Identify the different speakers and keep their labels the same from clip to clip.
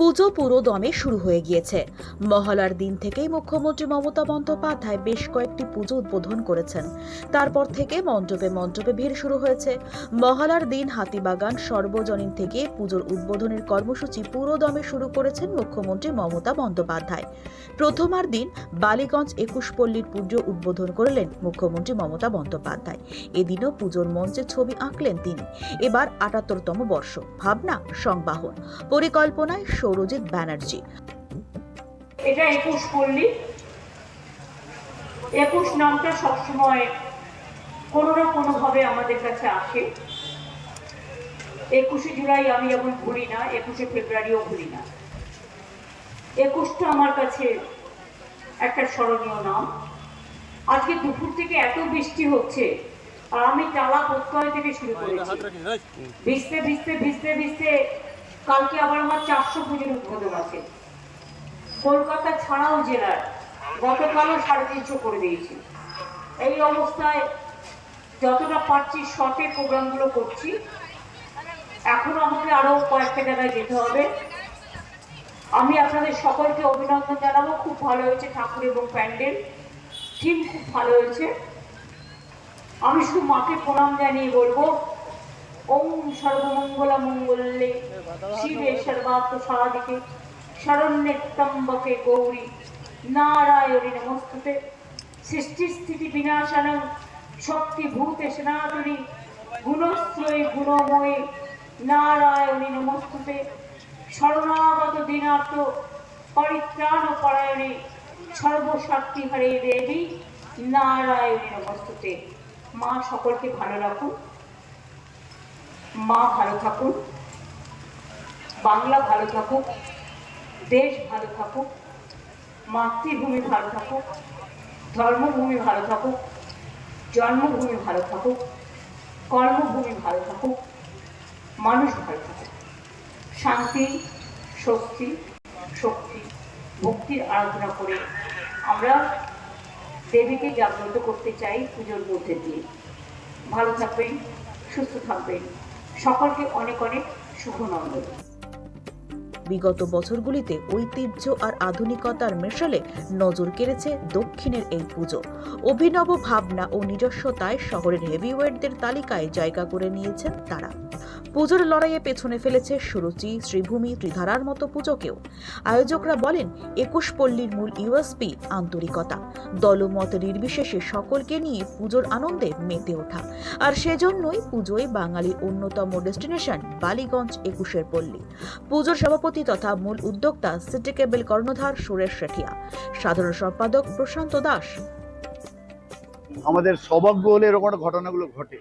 Speaker 1: পুজো পুরো দমে শুরু হয়ে গিয়েছে। মহলার দিন থেকেই মুখ্যমন্ত্রী মমতা বন্দ্যোপাধ্যায় বেশ কয়েকটি পুজো উদ্বোধন করেছেন। তারপর থেকে মণ্ডপে মণ্ডপে ভিড় শুরু হয়েছে। মহলার দিন হাতিবাগান, সর্বজনীন থেকে পুজোর উদ্বোধনের কর্মসূচি পুরো দমে শুরু করেছেন মুখ্যমন্ত্রী মমতা বন্দ্যোপাধ্যায়। প্রথমার দিন বালিগঞ্জ একুশ পল্লীর পুজো উদ্বোধন করলেন মুখ্যমন্ত্রী মমতা বন্দ্যোপাধ্যায়। এদিনও পুজোর মঞ্চে ছবি আঁকলেন তিনি। এবার আটাত্তরতম বর্ষ। ভাবনা, সংবাহন। পরিকল্পনায় সৌরজিৎ ব্যানার্জি।
Speaker 2: এটা একুশ পল্লী। একুশ নামটা সবসময় কোনো না কোনোভাবে আমাদের কাছে আসে। একুশে জুলাই আমি যেমন ভুলি না, একুশে ফেব্রুয়ারিও ভুলি না। একুশটা আমার কাছে একটা স্মরণীয় নাম। আজকে দুপুর থেকে এত বৃষ্টি হচ্ছে, আর আমি টালা প্রত্যয় থেকে শুরু করেছি। ভিজতে ভিজতে ভিজতে ভিজতে কালকে আবার আমার চারশো পুজোর উদ্বোধন আছে। কলকাতা ছাড়াও জেলার গতকালও সাড়ে তিনশো করে দিয়েছি। এই অবস্থায় যতটা পারছি শর্টে প্রোগ্রামগুলো করছি। এখনও আমাকে আরও কয়েকটা জায়গায় যেতে হবে। আমি আপনাদের সকলকে অভিনন্দন জানাব। খুব ভালো হয়েছে ঠাকুর এবং প্যান্ডেল। থিম খুব ভালো হয়েছে। আমি শুধু মাকে প্রণাম জানিয়ে বলব ওম সর্বমঙ্গলা মঙ্গলে শিবে সর্বাত্ম সারাদিকে শরণ্যে ত্রম্বকে গৌরী। নারায়ণী নমস্তুতে। সৃষ্টি স্থিতি বিনাশানং শক্তি ভূতে সনাতনী। গুণশ্রয়ী গুণময়ী। নারায়ণী নমস্তুতে। শরণাগত দিনার্থ। পরিত্রাণ পরায়ণে সর্বশক্তি হরে দেবী। নারায়ণী নমস্তুতে। মা সকলকে ভালো রাখুন। মা ভালো থাকুন, বাংলা ভালো থাকুক, দেশ ভালো থাকুক, মাতৃভূমি ভালো থাকুক, ধর্মভূমি ভালো থাকুক, জন্মভূমি ভালো থাকুক, কর্মভূমি ভালো থাকুক, মানুষ ভালো থাকুক। শান্তি, স্বস্তি, শক্তি, ভক্তির আরাধনা করে আমরা দেবীকে জাগ্রত করতে চাই পুজোর মধ্যে দিয়ে। ভালো থাকবেন, সুস্থ থাকবেন। সকলকে অনেক অনেক শুভনন্দন
Speaker 1: বিগত বছরগুলিতে ঐতিহ্য আর আধুনিকতার মেশালে নজর কেড়েছে দক্ষিণের এই পুজো। অভিনব ভাবনা ও নিজস্বতায় শহরের হেভিওয়েটদের তালিকায় জায়গা করে নিয়েছেন তারা। পুজোর লড়াইয়ে পেছনে ফেলেছে সুরুচি, শ্রীভূমি, ত্রিধারার মতো পুজোকেও। আয়োজকরা বলেন, একুশ পল্লীর মূল ইউএসপি আন্তরিকতা। দলমত নির্বিশেষে সকলকে নিয়ে পুজোর আনন্দে মেতে ওঠা। আর সেজন্যই পুজোয় বাঙালির অন্যতম ডেস্টিনেশন বালিগঞ্জ একুশের পল্লী। পুজোর সভাপতি তথা মূল উদ্যোক্তা সিটি কেবল কর্ণধার সুরেশ শেঠিয়া। সাধারণ সম্পাদক প্রশান্ত দাস।
Speaker 3: আমাদের সৌভাগ্য হলে এরকম ঘটনাগুলো ঘটে।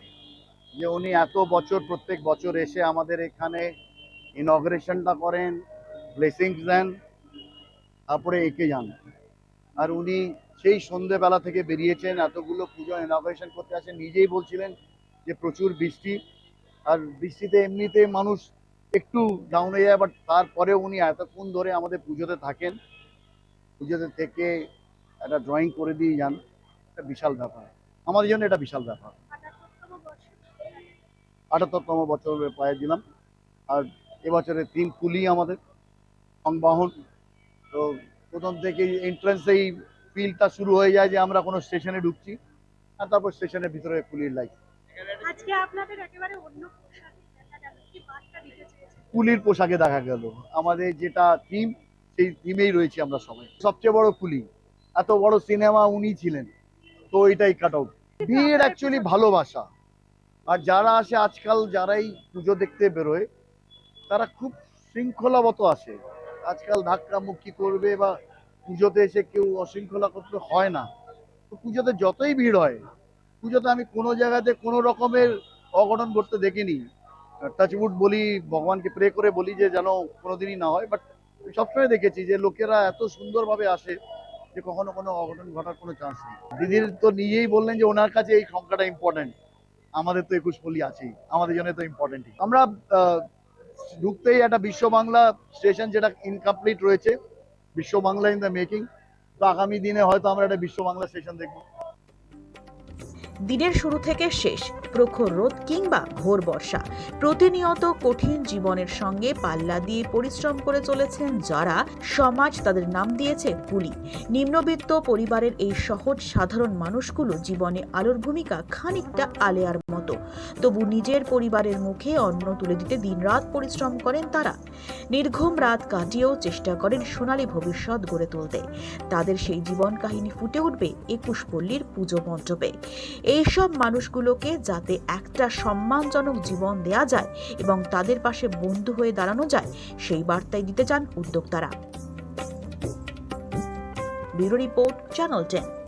Speaker 3: যে উনি এত বছর, প্রত্যেক বছর এসে আমাদের এখানে ইনগ্রেশনটা করেন ব্লেসিংস দেন, তারপরে একে যান। আর উনি সেই সন্ধেবেলা থেকে বেরিয়েছেন, এতগুলো পুজো ইনগ্রেশন করতে আসেন, নিজেই বলছিলেন যে প্রচুর বৃষ্টি। আর বৃষ্টিতে এমনিতে মানুষ একটু ডাউন হয়ে যায় বাট তারপরে উনি এতক্ষণ ধরে আমাদের পুজোতে থাকেন। পুজোতে থেকে একটা ড্রয়িং করে দিয়ে যান। একটা বিশাল ব্যাপার। আমাদের জন্য এটা বিশাল ব্যাপার। আটাত্তরতম বছর পায়ে দিলাম। আর এবছরের তিন কুলি আমাদের। সংবাহন। তো প্রথম থেকে এন্ট্রান্সেই ফিল্ডটা শুরু হয়ে যায় যে আমরা কোনো স্টেশনে ঢুকছি। আর তারপর স্টেশনের ভিতরে কুলির লাইট
Speaker 4: আজকে আপনাদের একেবারে অন্য দেখা কি
Speaker 3: কুলির পোশাকে দেখা গেল। আমাদের যেটা থিম সেই থিমেই রয়েছি আমরা সবাই। সবচেয়ে বড় কুলি এত বড় সিনেমা উনি ছিলেন। তো এটাই কাট আউট বিয়ের অ্যাকচুয়ালি ভালোবাসা। আর যারা আসে আজকাল, যারাই পুজো দেখতে বেরোয়, তারা খুব শৃঙ্খলাবত আসে। আজকাল ধাক্কা মুক্কি করবে বা পুজোতে এসে কেউ অশৃঙ্খলা করতে হয় না। তো পুজোতে যতই ভিড় হয়, পুজোতে আমি কোনো জায়গাতে কোনো রকমের অঘটন ঘটতে দেখিনি। টাচউড বলি, ভগবানকে প্রে করে বলি যে যেন কোনোদিনই না হয়। বাট সবসময় দেখেছি যে লোকেরা এত সুন্দরভাবে আসে যে কখনো কোনো অঘটন ঘটার কোনো চান্স নেই। দিদির তো নিজেই বললেন যে ওনার কাছে এই সংখ্যাটা ইম্পর্টেন্ট আমাদের তো একুশ পল্লী আছেই। আমাদের জন্য তো ইম্পর্টেন্টই আমরা ঢুকতেই একটা বিশ্ব বাংলা স্টেশন যেটা ইনকমপ্লিট রয়েছে। বিশ্ব বাংলা ইন দ্য মেকিং তো আগামী দিনে হয়তো আমরা একটা বিশ্ব বাংলা স্টেশন দেখব।
Speaker 1: দিনের শুরু থেকে শেষ, প্রখর রোদ কিংবা ঘোর বর্ষা। প্রতিনিয়ত কঠিন জীবনের সঙ্গে পাল্লা দিয়ে পরিশ্রম করে চলেছেন যারা, সমাজ তাদের নাম দিয়েছে কুলি। নিম্নবিত্ত পরিবারের এই সহজ সাধারণ মানুষগুলো জীবনে আলোর ভূমিকা খানিকটা আলেয়ার মতো। তবু নিজের পরিবারের মুখে অন্ন তুলে দিতে দিনরাত পরিশ্রম করেন তারা। নির্ঘুম রাত কাটিয়েও চেষ্টা করেন সোনালী ভবিষ্যৎ গড়ে তুলতে। তাদের সেই জীবন কাহিনী ফুটে উঠবে একুশ পল্লীর পুজো মণ্ডপে। এইসব মানুষগুলোকে যাতে একটা সম্মানজনক জীবন দেয়া যায় এবং তাদের পাশে বন্ধু হয়ে দাঁড়ানো যায়, সেই বার্তাই দিতে চান উদ্যোক্তারা। Bureau report, channel ten.